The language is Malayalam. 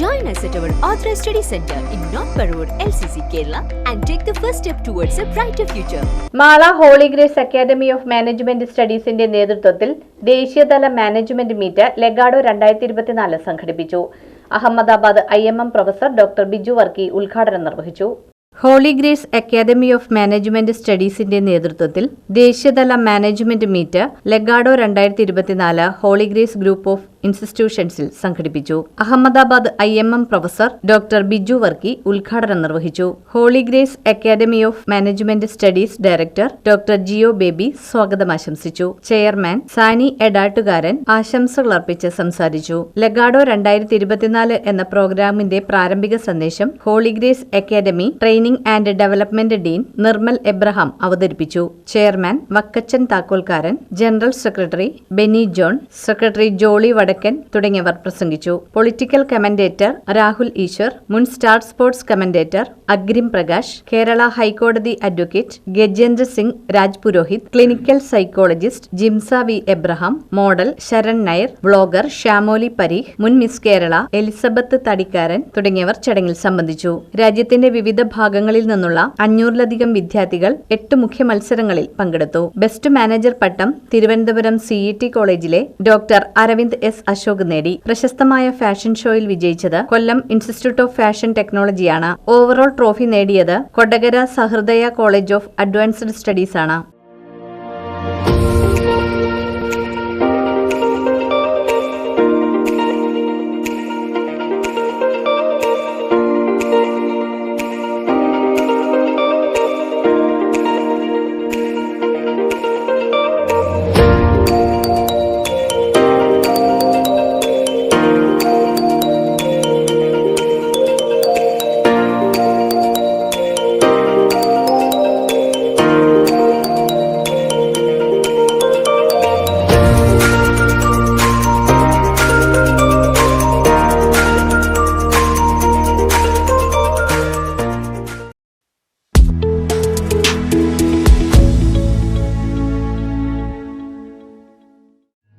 Join us at our Authorized Study Center in North Parur, LCC, Kerala, and take the first step towards a brighter future. Mala Holy Grace Academy of Management സ്റ്റഡീസിന്റെ നേതൃത്വത്തിൽ ദേശീയതല മാനേജ്മെന്റ് മീറ്റ് ലെഗാഡോ രണ്ടായിരത്തി ഇരുപത്തിനാല് സംഘടിപ്പിച്ചു Ahmedabad I I M professor doctor Biju Varkey ഉദ്ഘാടനം നിർവഹിച്ചു Holy Grace Academy of Management സ്റ്റഡീസിന്റെ നേതൃത്വത്തിൽ ദേശീയതല മാനേജ്മെന്റ് മീറ്റ് ലെഗാഡോ രണ്ടായിരത്തി ഇരുപത്തിനാല് ഹോളി ഗ്രേസ് ഗ്രൂപ്പ് ഓഫ് ഇൻസ്റ്റിറ്റ്യൂഷൻസിൽ സംഘടിപ്പിച്ചു. Ahmedabad I I M professor doctor Biju Varkey ഉദ്ഘാടനം നിർവഹിച്ചു. Holy Grace Academy of Management Studies director doctor Geo Baby സ്വാഗതം ആശംസിച്ചു. ചെയർമാൻ സാനി എഡാട്ടുകാരൻ ആശംസകൾ അർപ്പിച്ച് സംസാരിച്ചു. ലഗാഡോ രണ്ടായിരത്തി ഇരുപത്തിനാല് എന്ന പ്രോഗ്രാമിന്റെ പ്രാരംഭിക സന്ദേശം Holy Grace Academy training and development dean Nirmal Abraham അവതരിപ്പിച്ചു. Chairman Vakkachan Thakkolkaran general secretary Beni John secretary Jolly Vadakkan തുടങ്ങിയവർ പ്രസംഗിച്ചു. പൊളിറ്റിക്കൽ കമന്റേറ്റർ രാഹുൽ ഈശ്വർ മുൻ Star Sports commentator Agrim Prakash Kerala ഹൈക്കോടതി advocate Gajendra Singh Raj Purohit clinical psychologist Jimsa V Abraham model Sharan Nair vlogger Shyamoli Parikh മുൻ മിസ് കേരള എലിസബത്ത് തടിക്കാരൻ തുടങ്ങിയവർ ചടങ്ങിൽ സംബന്ധിച്ചു. രാജ്യത്തിന്റെ വിവിധ ഭാഗങ്ങളിൽ നിന്നുള്ള അഞ്ഞൂറിലധികം വിദ്യാർത്ഥികൾ എട്ട് മുഖ്യ മത്സരങ്ങളിൽ പങ്കെടുത്തു. ബെസ്റ്റ് മാനേജർ പട്ടം തിരുവനന്തപുരം സിഇടി കോളേജിലെ ഡോക്ടർ അരവിന്ദ് എസ് അശോക് നേടി. പ്രശസ്തമായ ഫാഷൻ ഷോയിൽ വിജയിച്ചത് കൊല്ലം ഇൻസ്റ്റിറ്റ്യൂട്ട് ഓഫ് ഫാഷൻ ടെക്നോളജിയാണ്. ഓവറോൾ ട്രോഫി നേടിയത് Kodakara Sahrudaya College of Advanced Studies ആണ്